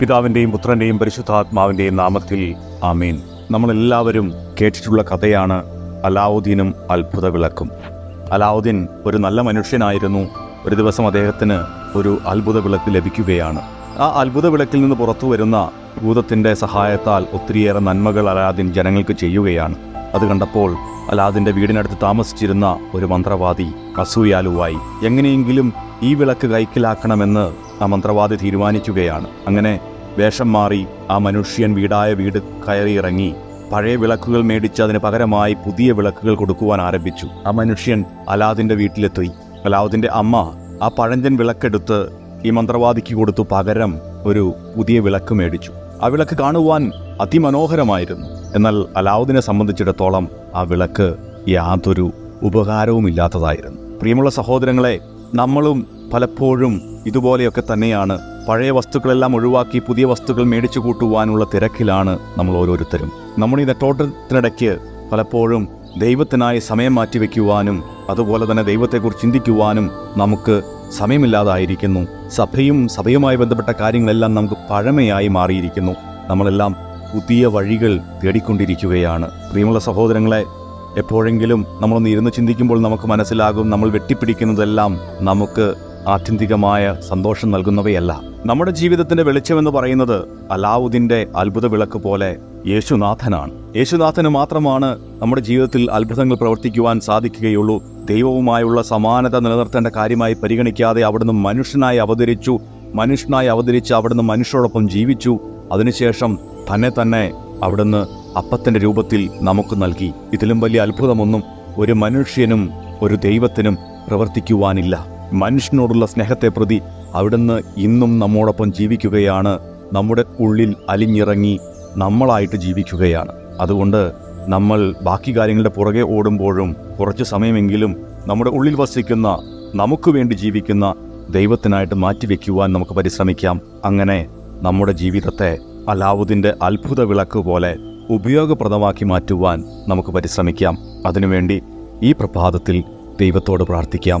പിതാവിന്റെയും പുത്രന്റെയും പരിശുദ്ധാത്മാവിന്റെയും നാമത്തിൽ ആമീൻ. നമ്മളെല്ലാവരും കേട്ടിട്ടുള്ള കഥയാണ് അലാവുദ്ദീനും അത്ഭുത വിളക്കും അലാവുദ്ദീൻ ഒരു നല്ല മനുഷ്യനായിരുന്നു. ഒരു ദിവസം അദ്ദേഹത്തിന് ഒരു അത്ഭുത വിളക്ക് ലഭിക്കുകയാണ്. ആ അത്ഭുത വിളക്കിൽ നിന്ന് പുറത്തു വരുന്ന ഭൂതത്തിന്റെ സഹായത്താൽ ഒത്തിരിയേറെ നന്മകൾ അലാദിൻ ജനങ്ങൾക്ക് ചെയ്യുകയാണ്. അത് കണ്ടപ്പോൾ അലാദിന്റെ വീടിനടുത്ത് താമസിച്ചിരുന്ന ഒരു മന്ത്രവാദി അസൂയാലുവായി എങ്ങനെയെങ്കിലും ഈ വിളക്ക് കൈക്കലാക്കണമെന്ന് ആ മന്ത്രവാദി തീരുമാനിക്കുകയാണ്. അങ്ങനെ വേഷം മാറി ആ മനുഷ്യൻ വീടായ വീട് കയറിയിറങ്ങി പഴയ വിളക്കുകൾ മേടിച്ച് അതിന് പകരമായി പുതിയ വിളക്കുകൾ കൊടുക്കുവാൻ ആരംഭിച്ചു. ആ മനുഷ്യൻ അലാദിന്റെ വീട്ടിലെത്തി. അലാദിന്റെ അമ്മ ആ പഴഞ്ചൻ വിളക്കെടുത്ത് ഈ മന്ത്രവാദിക്ക് കൊടുത്തു പകരം ഒരു പുതിയ വിളക്ക് മേടിച്ചു. ആ വിളക്ക് കാണുവാൻ അതിമനോഹരമായിരുന്നു. എന്നാൽ അലാവുദ്ദിനെ സംബന്ധിച്ചിടത്തോളം ആ വിളക്ക് യാതൊരു ഉപകാരവുമില്ലാത്തതായിരുന്നു. പ്രിയമുള്ള സഹോദരങ്ങളെ നമ്മളും പലപ്പോഴും ഇതുപോലെയൊക്കെ തന്നെയാണ് പഴയ വസ്തുക്കളെല്ലാം ഒഴിവാക്കി പുതിയ വസ്തുക്കൾ മേടിച്ചു കൂട്ടുവാനുള്ള തിരക്കിലാണ് നമ്മൾ ഓരോരുത്തരും. നമ്മുടെ ഈ നെട്ടോട്ടത്തിനിടയ്ക്ക് പലപ്പോഴും ദൈവത്തിനായി സമയം മാറ്റിവെക്കുവാനും അതുപോലെ തന്നെ ദൈവത്തെക്കുറിച്ച് ചിന്തിക്കുവാനും നമുക്ക് സമയമില്ലാതായിരിക്കുന്നു. സഭയും സഭയുമായി ബന്ധപ്പെട്ട കാര്യങ്ങളെല്ലാം നമുക്ക് പഴമയായി മാറിയിരിക്കുന്നു. നമ്മളെല്ലാം പുതിയ വഴികൾ തേടിക്കൊണ്ടിരിക്കുകയാണ്. പ്രിയമുള്ള സഹോദരങ്ങളെ എപ്പോഴെങ്കിലും നമ്മളൊന്ന് ഇരുന്ന് ചിന്തിക്കുമ്പോൾ നമുക്ക് മനസ്സിലാകും നമ്മൾ വെട്ടിപ്പിടിക്കുന്നതെല്ലാം നമുക്ക് ആത്യന്തികമായ സന്തോഷം നൽകുന്നവയല്ല. നമ്മുടെ ജീവിതത്തിന്റെ വെളിച്ചമെന്ന് പറയുന്നത് അലാവുദ്ദീന്റെ അത്ഭുത വിളക്ക് പോലെ യേശുനാഥനാണ്. യേശുനാഥന് മാത്രമാണ് നമ്മുടെ ജീവിതത്തിൽ അത്ഭുതങ്ങൾ പ്രവർത്തിക്കുവാൻ സാധിക്കുകയുള്ളൂ. ദൈവവുമായുള്ള സമാനത നിലനിർത്തേണ്ട കാര്യമായി പരിഗണിക്കാതെ അവിടുന്ന് മനുഷ്യനായി അവതരിച്ചു മനുഷ്യനായി അവതരിച്ച് അവിടുന്ന് മനുഷ്യരോടൊപ്പം ജീവിച്ചു. അതിനുശേഷം തന്നെ തന്നെ അവിടുന്ന് അപ്പത്തിന്റെ രൂപത്തിൽ നമുക്ക് നൽകി. ഇതിലും വലിയ അത്ഭുതമൊന്നും ഒരു മനുഷ്യനും ഒരു ദൈവത്തിനും പ്രവർത്തിക്കുവാനില്ല. മനുഷ്യനോടുള്ള സ്നേഹത്തെ പ്രതി അവിടുന്ന് ഇന്നും നമ്മോടൊപ്പം ജീവിക്കുകയാണ്. നമ്മുടെ ഉള്ളിൽ അലിഞ്ഞിറങ്ങി നമ്മളായിട്ട് ജീവിക്കുകയാണ്. അതുകൊണ്ട് നമ്മൾ ബാക്കി കാര്യങ്ങളുടെ പുറകെ ഓടുമ്പോഴും കുറച്ച് സമയമെങ്കിലും നമ്മുടെ ഉള്ളിൽ വസിക്കുന്ന നമുക്ക് വേണ്ടി ജീവിക്കുന്ന ദൈവത്തിനായിട്ട് മാറ്റിവെക്കുവാൻ നമുക്ക് പരിശ്രമിക്കാം. അങ്ങനെ നമ്മുടെ ജീവിതത്തെ അലാവുദിന്റെ അത്ഭുത വിളക്ക് പോലെ ഉപയോഗപ്രദമാക്കി മാറ്റുവാൻ നമുക്ക് പരിശ്രമിക്കാം. അതിനുവേണ്ടി ഈ പ്രഭാതത്തിൽ ദൈവത്തോട് പ്രാർത്ഥിക്കാം.